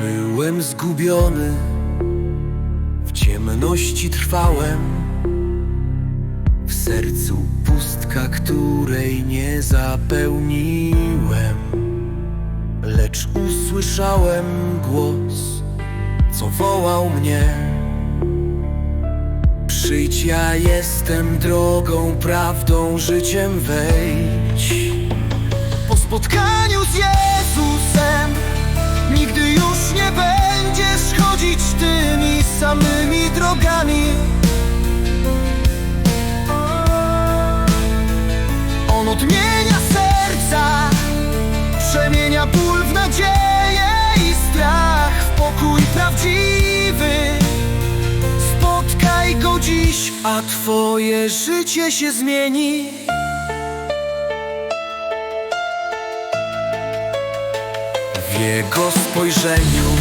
Byłem zgubiony, w ciemności trwałem, w sercu pustka, której nie zapełniłem. Lecz usłyszałem głos, co wołał mnie. Przyjdź, ja jestem drogą, prawdą, życiem, wejdź. Samymi drogami. On odmienia serca Przemienia ból w nadzieję i strach. W pokój prawdziwy. Spotkaj go dziś, a twoje życie się zmieni. W jego spojrzeniu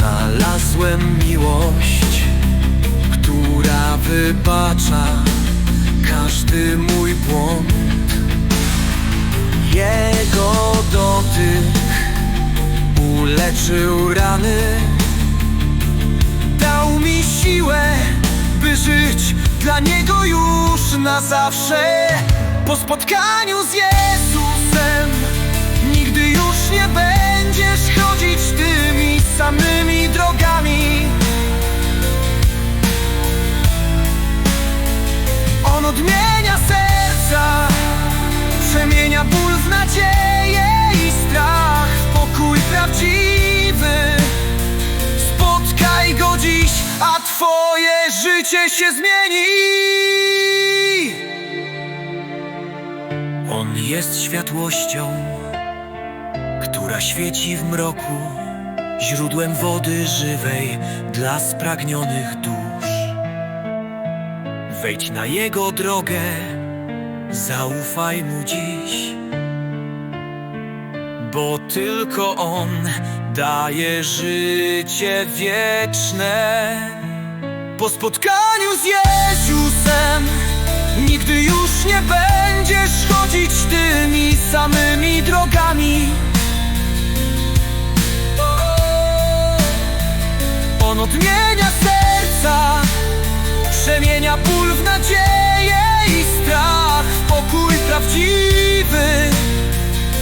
znalazłem miłość, która wybacza każdy mój błąd. Jego dotyk uleczył rany, dał mi siłę, by żyć dla niego już na zawsze. Po spotkaniu z Jezusem Nigdy już nie będziesz chodzić tymi On odmienia serca Przemienia ból w nadzieję i strach W pokój prawdziwy Spotkaj go dziś, a twoje życie się zmieni On jest światłością która świeci w mroku, źródłem wody żywej dla spragnionych dusz. Wejdź na Jego drogę, zaufaj Mu dziś, bo tylko On daje życie wieczne. Po spotkaniu z Jezusem nigdy już nie będziesz chodzić tymi samymi drogami. On odmienia serca, przemienia ból w nadzieję i strach w pokój prawdziwy.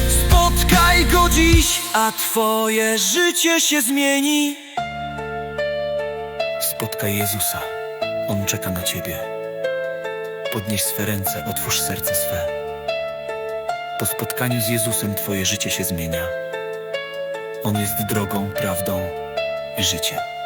Spotkaj go dziś, a twoje życie się zmieni. Spotkaj Jezusa, On czeka na ciebie. Podnieś swe ręce, otwórz serce swe. Po spotkaniu z Jezusem twoje życie się zmienia. On jest drogą, prawdą i życiem.